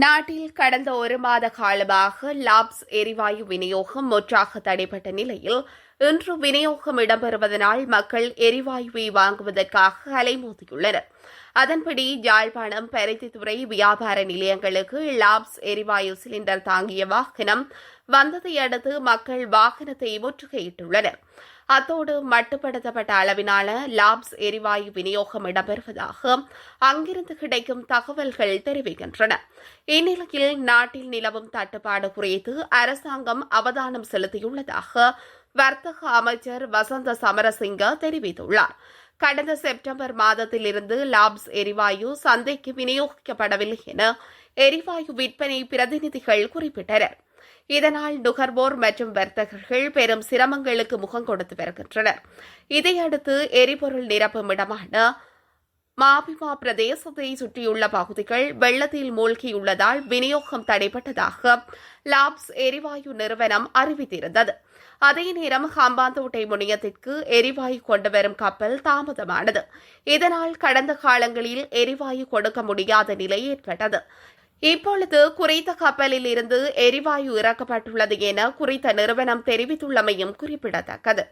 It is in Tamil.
நாட்டில் கடந்த ஒரு மாத காலமாக லாப்ஸ் எரிவாயு விநியோகம் முற்றாக தடைப்பட்ட நிலையில் இன்று விநியோகம் இடம்பெறுவதனால் மக்கள் எரிவாயுவை வாங்குவதற்காக அலைமோதியுள்ளனர். அதன்படி யாழ்ப்பாணம் பருத்தித்துறை வியாபார நிலையங்களுக்கு லாப்ஸ் எரிவாயு சிலிண்டர் தாங்கிய வாகனம் வந்ததை அடுத்து மக்கள் வாகனத்தை முற்றுகையிட்டுள்ளனர். அத்தோடு மட்டுப்படுத்தப்பட்ட அளவிலான லாப்ஸ் எரிவாயு விநியோகம் இடம்பெறுவதாக அங்கிருந்து கிடைக்கும் தகவல்கள் தெரிவிக்கின்றன. இந்நிலையில் நாட்டில் நிலவும் தட்டுப்பாடு குறித்து அரசாங்கம் அவதானம் செலுத்தியுள்ளதாக வர்த்தக அமைச்சர் வசந்த சமரசிங்க தெரிவித்துள்ளார். கடந்த செப்டம்பர் மாதத்திலிருந்து லாப்ஸ் எரிவாயு சந்தைக்கு விநியோகிக்கப்படவில்லை என எரிவாயு விற்பனை பிரதிநிதிகள் குறிப்பிட்டனர். இதனால் நுகர்வோர் மற்றும் வர்த்தகர்கள் பெரும் சிரமங்களுக்கு முகம் கொடுத்து வருகின்றனர். இதையடுத்து எரிபொருள் நிரப்பும் இடமான மாபிமா பிரதேசத்தை சுற்றியுள்ள பகுதிகள் வெள்ளத்தில் மூழ்கியுள்ளதால் விநியோகம் தடைப்பட்டதாக லாப்ஸ் எரிவாயு நிறுவனம் அறிவித்திருந்தது. அதே நேரம் ஹம்பாந்தோட்டை முனையத்திற்கு எரிவாயு கொண்டு வரும் கப்பல் தாமதமானது. இதனால் கடந்த காலங்களில் எரிவாயு கொடுக்க முடியாத நிலை ஏற்பட்டது. இப்பொழுது குறித்த கப்பலில் இருந்து எரிவாயு இறக்கப்பட்டுள்ளது என குறித்த நிறுவனம் தெரிவித்துள்ளமையும் குறிப்பிடத்தக்கது.